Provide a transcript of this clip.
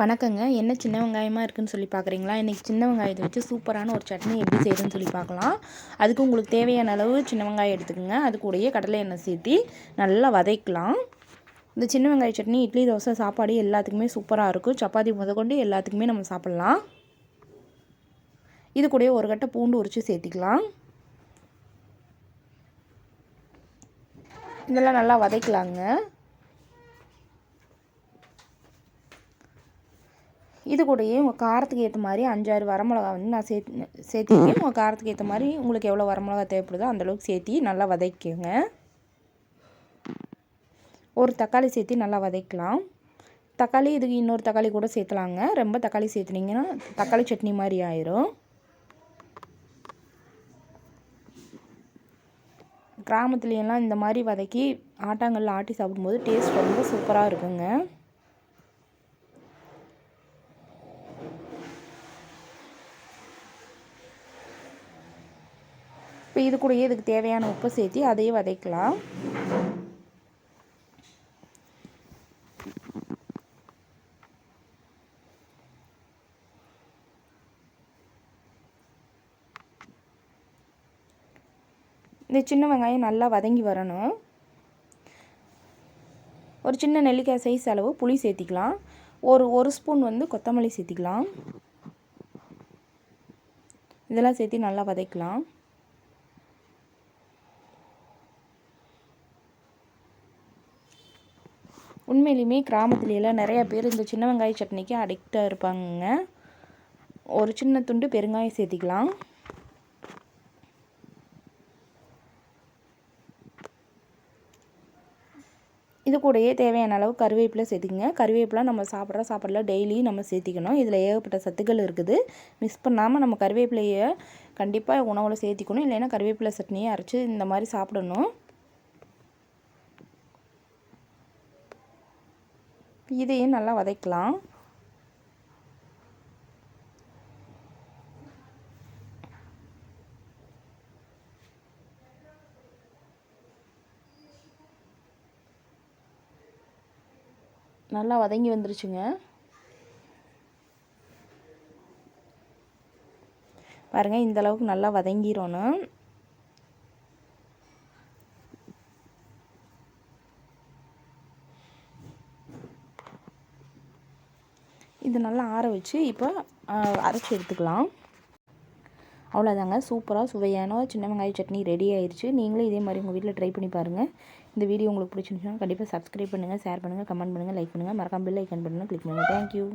வணக்கங்க. என்ன சின்ன வெங்காயமாக இருக்குதுன்னு சொல்லி பார்க்குறீங்களா இன்றைக்கி சின்ன வெங்காயத்தை வச்சு சூப்பரான ஒரு சட்னி எப்படி செய்யுதுன்னு சொல்லி பார்க்கலாம் அதுக்கு உங்களுக்கு தேவையான அளவு சின்ன வெங்காயம் எடுத்துக்கோங்க. அது கூடயே கடலை எண்ணெய் சேர்த்தி நல்லா வதக்கலாம். இந்த சின்ன வெங்காய சட்னி இட்லி தோசை சாப்பாடு எல்லாத்துக்குமே சூப்பராக இருக்கும். சப்பாத்தி முதற்கொண்டு எல்லாத்துக்குமே நம்ம சாப்பிட்லாம். இது கூடயே ஒரு கட்டை பூண்டு உரித்து சேர்த்திக்கலாம். இதெல்லாம் நல்லா வதக்கலாங்க. இது கூடயே உங்கள் காரத்துக்கு ஏற்ற மாதிரி அஞ்சாறு வரமிளகா வந்து நான் சேர்த்து சேர்த்திக்கேன் உங்கள் காரத்துக்கு ஏற்ற மாதிரி உங்களுக்கு எவ்வளோ வரமிளகா தேவைப்படுதோ அந்தளவுக்கு சேர்த்தி நல்லா வதக்கிக்கோங்க. ஒரு தக்காளி சேர்த்தி நல்லா வதக்கலாம். தக்காளி இதுக்கு இன்னொரு தக்காளி கூட சேர்த்துலாங்க. ரொம்ப தக்காளி சேர்த்துனீங்கன்னா தக்காளி சட்னி மாதிரி ஆயிரும். கிராமத்துலேயெல்லாம் இந்த மாதிரி வதக்கி ஆட்டாங்கல்ல ஆட்டி சாப்பிடும்போது டேஸ்ட் ரொம்ப சூப்பராக இருக்குங்க. இப்போ இது கூடயே இதுக்கு தேவையான உப்பு சேர்த்தி அதையே வதக்கலாம். இந்த சின்ன வெங்காயம் நல்லா வதங்கி வரணும். ஒரு சின்ன நெல்லிக்காய் சைஸ் அளவு புளி சேர்த்திக்கலாம். ஒரு ஒரு ஸ்பூன் வந்து கொத்தமல்லி சேர்த்திக்கலாம். இதெல்லாம் சேர்த்து நல்லா வதக்கலாம். உண்மையிலுமே கிராமத்துலலாம் நிறையா பேர் இந்த சின்ன வெங்காய சட்னிக்கு அடிக்டாக இருப்பாங்கங்க. ஒரு சின்ன துண்டு பெருங்காயம் சேர்த்திக்கலாம். இது கூடயே தேவையான அளவு கருவேப்பிலை சேர்த்துக்குங்க. கருவேப்பிலை நம்ம சாப்பிட்ற சாப்பாடில் டெய்லி நம்ம சேர்த்திக்கணும். இதில் ஏகப்பட்ட சத்துக்கள் இருக்குது. மிஸ் பண்ணாமல் நம்ம கருவேப்பிலையை கண்டிப்பாக உணவில் சேர்த்திக்கணும். இல்லைன்னா கருவேப்பிலை சட்னியை அரைச்சி இந்த மாதிரி சாப்பிடணும். இதையும் நல்லா வதக்கலாம். நல்லா வதங்கி வந்துருச்சுங்க. பாருங்கள் இந்தளவுக்கு நல்லா வதங்கிடணும். இது நல்லா ஆற வச்சு இப்போ அரைச்சி எடுத்துக்கலாம். அவ்வளோதாங்க சூப்பராக சுவையான சின்ன வெங்காய சட்னி ரெடி ஆயிடுச்சு நீங்களும் இதே மாதிரி உங்கள் வீட்டில் ட்ரை பண்ணி பாருங்கள் இந்த வீடியோ உங்களுக்கு பிடிச்சிருந்துச்சுன்னா கண்டிப்பாக சப்ஸ்கிரைப் பண்ணுங்கள் ஷேர் பண்ணுங்கள் கமெண்ட் பண்ணுங்கள் லைக் பண்ணுங்கள் மறக்காம பில் ஐக்கன் பண்ணுங்கள் கிளிக் பண்ணுங்கள் தேங்க்யூ